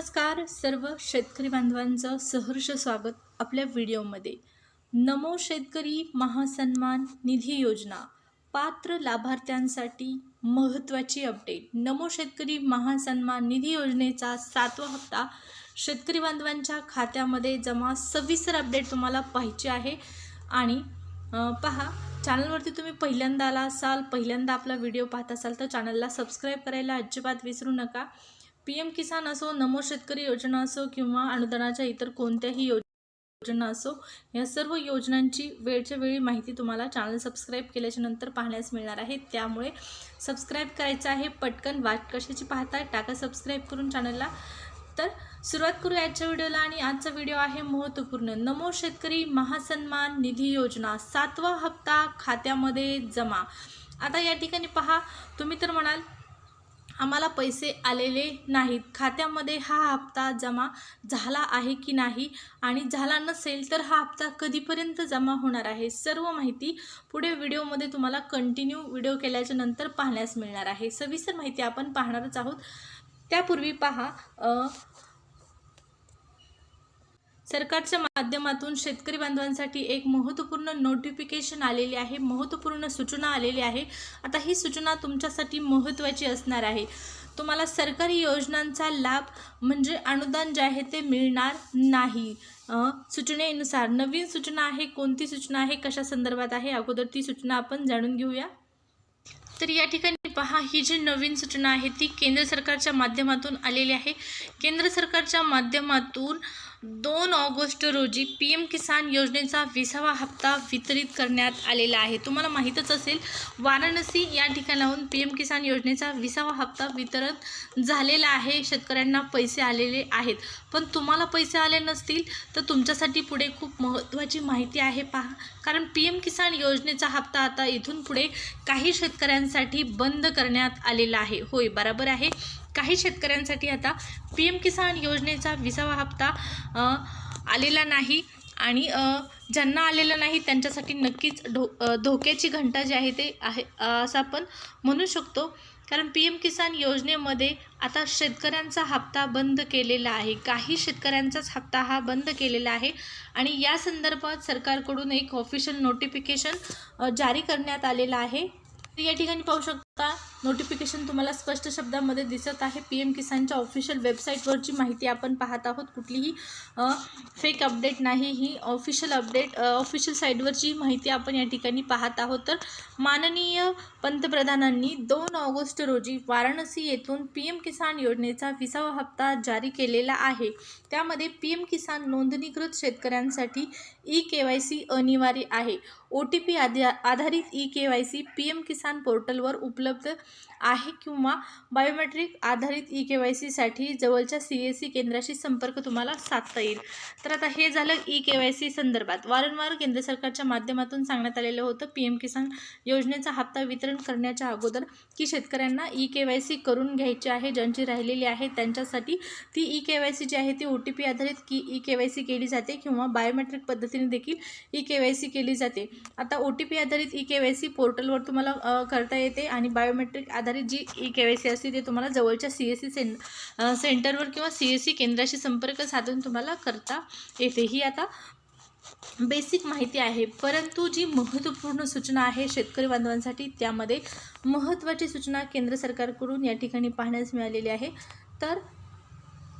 नमस्कार सर्व शेतकरी बांधवांचं सहर्ष स्वागत आपल्या व्हिडिओमध्ये. नमो शेतकरी महासन्मान निधी योजना पात्र लाभार्थ्यांसाठी महत्त्वाची अपडेट. नमो शेतकरी महासन्मान निधी योजनेचा सातवा हप्ता शेतकरी बांधवांच्या खात्यामध्ये जमा सविस्तर अपडेट तुम्हाला पाहिजे आहे. आणि पहा चॅनलवरती तुम्ही पहिल्यांदा आला असाल पहिल्यांदा आपला व्हिडिओ पाहत असाल तर चॅनलला सबस्क्राईब करायला अजिबात विसरू नका. पी एम किसान असो नमो शेतकरी योजना असो किंवा अनुदानाच्या इतर कोणत्याही योजना असो या सर्व योजनांची वेळच्या वेळी माहिती तुम्हाला चॅनल सबस्क्राईब केल्याच्यानंतर पाहण्यास मिळणार आहे. त्यामुळे सबस्क्राईब करायचं आहे पटकन वाट कशाची पाहताय टाका सबस्क्राईब करून चॅनलला तर सुरुवात करू आजच्या व्हिडिओला आणि आजचा व्हिडिओ आहे महत्त्वपूर्ण. नमो शेतकरी महासन्मान निधी योजना सातवा हप्ता खात्यामध्ये जमा. आता या ठिकाणी पहा तुम्ही तर म्हणाल आम्हाला पैसे आलेले नाहीत. खात्यामध्ये हा हप्ता जमा झाला आहे की नाही आणि झाला नसेल तर हा हप्ता कधीपर्यंत जमा होणार आहे? सर्व माहिती पुढे व्हिडिओमध्ये तुम्हाला कंटिन्यू व्हिडिओ केल्याच्यानंतर पाहण्यास मिळणार आहे. सविस्तर माहिती आपण पाहणारच आहोत. त्यापूर्वी पहा सरकारच्या माध्यमातून शेतकरी बांधवांसाठी एक महत्त्वपूर्ण नोटिफिकेशन आलेली आहे महत्त्वपूर्ण सूचना आलेली आहे. आता ही सूचना तुमच्यासाठी महत्त्वाची असणार आहे. तुम्हाला सरकारी योजनांचा लाभ म्हणजे अनुदान जे आहे ते मिळणार नाही. सूचनेनुसार नवीन सूचना आहे कोणती सूचना आहे कशा संदर्भात आहे अगोदर ती सूचना आपण जाणून घेऊया. तर या ठिकाणी पहा ही जी नवीन सूचना आहे ती केंद्र सरकारच्या माध्यमातून आलेली आहे. केंद्र सरकारच्या माध्यमातून दोन ऑगस्ट रोजी पी एम किसान योजनेचा विसावा हप्ता वितरित करण्यात आलेला आहे. तुम्हाला माहीतच असेल वाराणसी या ठिकाणाहून पी एम किसान योजनेचा विसावा हप्ता वितरण झालेला आहे. शेतकऱ्यांना पैसे आलेले आहेत. पण तुम्हाला पैसे आले नसतील तर तुमच्यासाठी पुढे खूप महत्त्वाची माहिती आहे पहा. कारण पी एम किसान योजनेचा हप्ता आता इथून पुढे काही शेतकऱ्यांसाठी बंद करण्यात आलेला आहे. होय बरोबर आहे. काही शेतकऱ्यांसाठी आता पी एम किसान योजनेचा विसावा हप्ता आलेला नाही आणि ज्यांना आलेला नाही त्यांच्यासाठी नक्कीच ढो धोक्याची घंटा जी आहे ते आहे असं आपण म्हणू शकतो. कारण पी एम किसान योजनेमध्ये आता शेतकऱ्यांचा हप्ता बंद केलेला आहे. काही शेतकऱ्यांचाच हप्ता हा बंद केलेला आहे आणि या संदर्भात सरकारकडून एक ऑफिशियल नोटिफिकेशन जारी करण्यात आलेलं आहे. या ठिकाणी पाहू शकतो. नोटिफिकेशन तुम्हाला स्पष्ट शब्दामध्ये दिसत आहे. पी एम किसानच्या ऑफिशियल वेबसाईटवरची माहिती आपण पाहत आहोत. कुठलीही फेक अपडेट नाही. ही ऑफिशियल अपडेट ऑफिशियल साईटवरची माहिती आपण या ठिकाणी पाहत आहोत. तर माननीय पंतप्रधानांनी दोन ऑगस्ट रोजी वाराणसी येथून पी एम किसान योजनेचा विसावा हप्ता जारी केलेला आहे. त्यामध्ये पी एम किसान नोंदणीकृत शेतकऱ्यांसाठी ई के वाय सी अनिवार्य आहे. ओ टी पी आधी आधारित E K Y C P M Kisan पोर्टलवर उपलब्ध आहे किंवा बायोमेट्रिक आधारित ई के वाय सीसाठी जवळच्या सी एस सी केंद्राशी संपर्क तुम्हाला साधता येईल. तर आता हे झालं ई के वाय सी संदर्भात. वारंवार केंद्र सरकारच्या माध्यमातून सांगण्यात आलेलं होतं पी एम किसान योजनेचा हप्ता वितरण करण्याच्या अगोदर की शेतकऱ्यांना ई के वाय सी करून घ्यायची आहे ज्यांची राहिलेली आहे त्यांच्यासाठी ती ई के वाय सी जी आहे ती ओ टी पी आधारित की ई के वाय सी केली जाते किंवा बायोमेट्रिक पद्धतीने देखील ई के वाय सी केली जाते. आता ओ टी पी आधारित ई के वाय सी पोर्टलवर तुम्हाला करता येते आणि बायोमेट्रिक आधारित जी ई के वाय सी असते ते तुम्हाला जवळच्या सी एस सी सें सेंटरवर किंवा सी एस सी केंद्राशी संपर्क साधून तुम्हाला करता येते. ही आता बेसिक माहिती आहे. परंतु जी महत्त्वपूर्ण सूचना आहे शेतकरी बांधवांसाठी त्यामध्ये महत्त्वाची सूचना केंद्र सरकारकडून या ठिकाणी पाहण्यास मिळालेली आहे. तर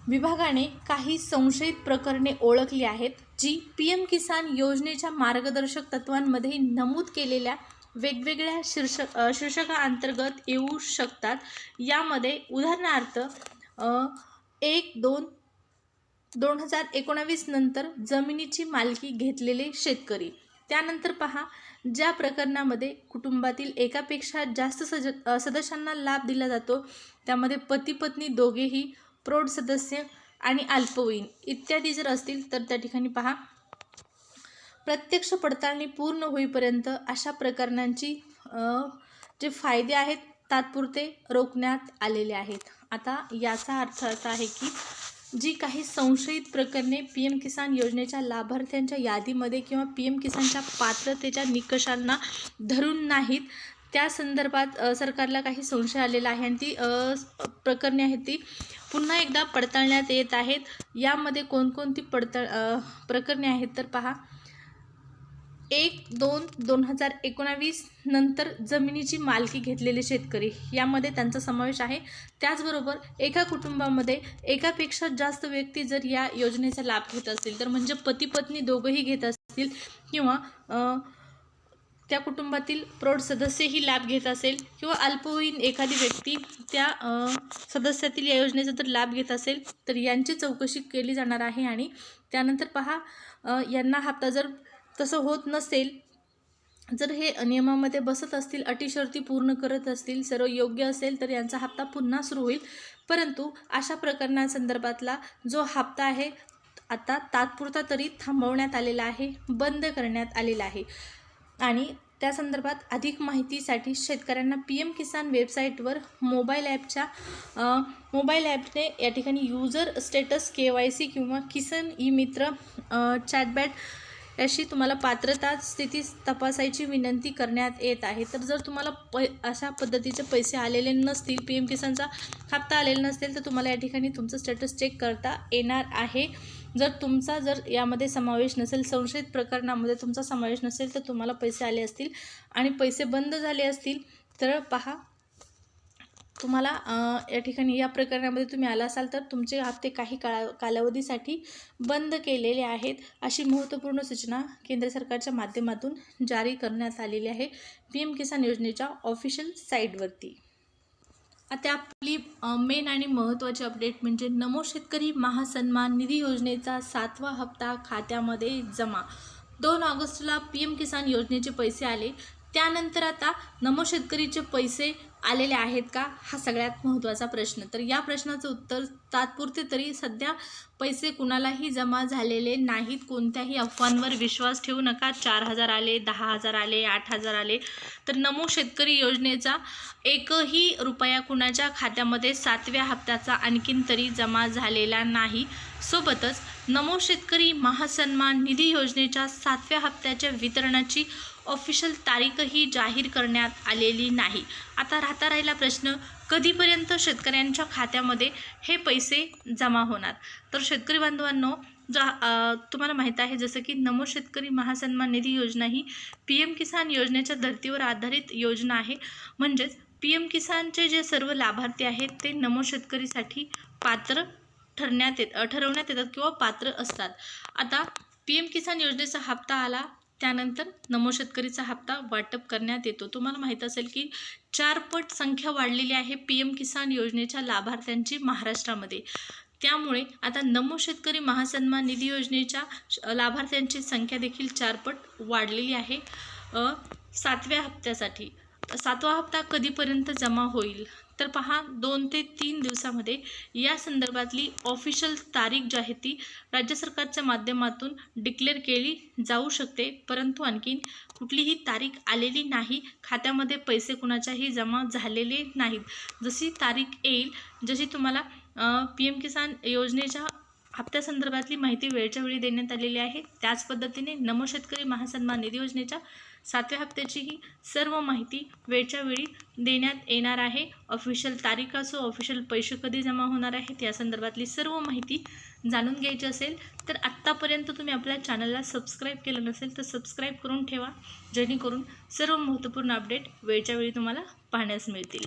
विभागाने काही संशयित प्रकरणे ओळखली आहेत. जी पी एम किसान योजनेच्या मार्गदर्शक तत्वांमध्ये नमूद केलेल्या वेगवेगळ्या शीर्षक अ, शीर्षकाअंतर्गत येऊ शकतात. यामध्ये उदाहरणार्थ एक दोन दोन हजार एकोणावीस नंतर जमिनीची मालकी घेतलेले शेतकरी. त्यानंतर पहा ज्या प्रकरणामध्ये कुटुंबातील एकापेक्षा जास्त सज सदस्यांना लाभ दिला जातो त्यामध्ये पती पत्नी दोघेही प्रौढ सदस्य आणि अल्पवयीन इत्यादी जर असतील तर त्या ठिकाणी पहा. प्रत्यक्ष पडताळणी पूर्ण होईपर्यंत अशा प्रकरणांची जे फायदे आहेत तात्पुरते रोखण्यात आलेले आहेत. आता याचा अर्थ असा आहे की जी काही संशयित प्रकरणे पी एम किसान योजनेच्या लाभार्थ्यांच्या यादीमध्ये किंवा पी एम किसानच्या पात्रतेच्या निकषांना धरून नाहीत त्या संदर्भात सरकारला काही संशय आलेला आहे आणि ती प्रकरणे आहेत ती पुन्हा एकदा पडताळण्यात येत आहेत. यामध्ये कोणकोणती पडताळ प्रकरणे आहेत तर पहा. एक दोन दोन हजार एकोणावीस नंतर जमिनीची मालकी घेतलेले शेतकरी यामध्ये त्यांचा समावेश आहे. त्याचबरोबर एका कुटुंबामध्ये एकापेक्षा जास्त व्यक्ती जर या योजनेचा लाभ घेत असतील तर म्हणजे पती पत्नी दोघंही घेत असतील किंवा त्या कुटुंबातील प्रौढ सदस्यही लाभ घेत असेल किंवा अल्पवयीन एखादी व्यक्ती त्या सदस्यातील या योजनेचा जर लाभ घेत असेल तर यांची चौकशी केली जाणार आहे आणि त्यानंतर पहा यांना हप्ता जर तसं होत नसेल जर हे नियमामध्ये बसत असतील अटी शर्ती पूर्ण करत असतील सर्व योग्य असेल तर यांचा हप्ता पुन्हा सुरू होईल. परंतु अशा प्रकरणासंदर्भातला जो हप्ता आहे आता तात्पुरता तरी थांबवण्यात आलेला आहे बंद करण्यात आलेला आहे. आणि त्या संदर्भात अधिक माहितीसाठी शेतकऱ्यांना पी एम किसान वेबसाईटवर मोबाईल ॲपच्या मोबाईल ॲपने या ठिकाणी user status K Y C किंवा किसन ई मित्र चॅटबॅट याशी तुम्हाला पात्रता स्थिती तपासायची विनंती करण्यात येत आहे. तर जर तुम्हाला पै अशा पद्धतीचे पैसे आलेले नसतील पी एम किसानचा हप्ता आलेला नसतील तर तुम्हाला या ठिकाणी तुमचं स्टेटस चेक करता येणार आहे. जर तुमचा जर यामध्ये समावेश नसेल संशयित प्रकरणामध्ये तुमचा समावेश नसेल तर तुम्हाला पैसे आले असतील. आणि पैसे बंद झाले असतील तर पहा तुम्हाला या ठिकाणी या प्रकरणामध्ये तुम्ही आला असाल तर तुमचे हप्ते काही काळा कालावधीसाठी बंद केलेले आहेत अशी महत्त्वपूर्ण सूचना केंद्र सरकारच्या माध्यमातून जारी करण्यात आलेली आहे. पी एम किसान योजनेच्या ऑफिशियल साईटवरती. आता आपली मेन आणि महत्त्वाची अपडेट म्हणजे नमो शेतकरी महासन्मान निधी योजनेचा सातवा हप्ता खात्यामध्ये जमा. दोन ऑगस्टला पी एम किसान योजनेचे पैसे आले. त्यानंतर आता नमो शेतकरीचे पैसे आलेले आहेत का? हा सगळ्यात महत्त्वाचा प्रश्न. तर या प्रश्नाचं उत्तर तात्पुरते तरी सध्या पैसे कुणालाही जमा झालेले नाहीत. कोणत्याही अफवांवर विश्वास ठेवू नका. चार हजार आले दहा हजार आले आठ हजार आले. तर नमो शेतकरी योजनेचा एकही रुपया कुणाच्या खात्यामध्ये सातव्या हप्त्याचा आणखीन तरी जमा झालेला नाही. सोबतच नमो शेतकरी महासन्मान निधी योजनेच्या सातव्या हप्त्याच्या वितरणाची ऑफिशियल तारीखही जाहीर करण्यात आलेली नाही. आता राहता राहिला प्रश्न कधीपर्यंत शेतकऱ्यांच्या खात्यामध्ये हे पैसे जमा होणार? तर शेतकरी बांधवांनो जा तुम्हाला माहीत आहे जसं की नमो शेतकरी महासन्मान निधी योजना ही पी एम किसान योजनेच्या धर्तीवर आधारित योजना आहे. म्हणजेच पी एम किसानचे जे सर्व लाभार्थी आहेत ते नमो शेतकरीसाठी पात्र ठरण्यात येत ठरवण्यात येतात किंवा पात्र असतात. आता पी एम किसान योजनेचा हप्ता आला त्यानंतर नमो शेतकरीचा हप्ता वाटप करण्यात येतो. तुम्हाला माहीत असेल की चारपट संख्या वाढलेली आहे पी एम किसान योजनेच्या लाभार्थ्यांची महाराष्ट्रामध्ये. त्यामुळे आता नमो शेतकरी महासन्मान निधी योजनेच्या लाभार्थ्यांची संख्या देखील चारपट वाढलेली आहे. सातव्या हप्त्यासाठी. सातवा हप्ता कधीपर्यंत जमा होईल? तर पहा दोन ते तीन दिवसामध्ये या संदर्भातली ऑफिशियल तारीख जी आहे ती राज्य सरकारच्या माध्यमातून डिक्लेअर केली जाऊ शकते. परंतु आणखीन कुठलीही तारीख आलेली नाही. खात्यामध्ये पैसे कुणाच्याही जमा झालेले नाहीत. जशी तारीख येईल जशी तुम्हाला पी एम किसान योजनेच्या हप्त्यासंदर्भातली माहिती वेळच्या वेळी देण्यात आलेली आहे. त्याच पद्धतीने नमो शेतकरी महासन्मान निधी योजनेच्या सातव्या हप्त्याचीही सर्व माहिती वेळच्या वेळी देण्यात येणार आहे. ऑफिशियल तारीख असो ऑफिशियल पैसे कधी जमा होणार आहेत या संदर्भातली सर्व माहिती जाणून घ्यायची असेल तर आत्तापर्यंत तुम्ही आपल्या चॅनलला सबस्क्राईब केलं नसेल तर सबस्क्राईब करून ठेवा. जेणेकरून सर्व महत्त्वपूर्ण अपडेट वेळच्या वेळी तुम्हाला पाहण्यास मिळतील.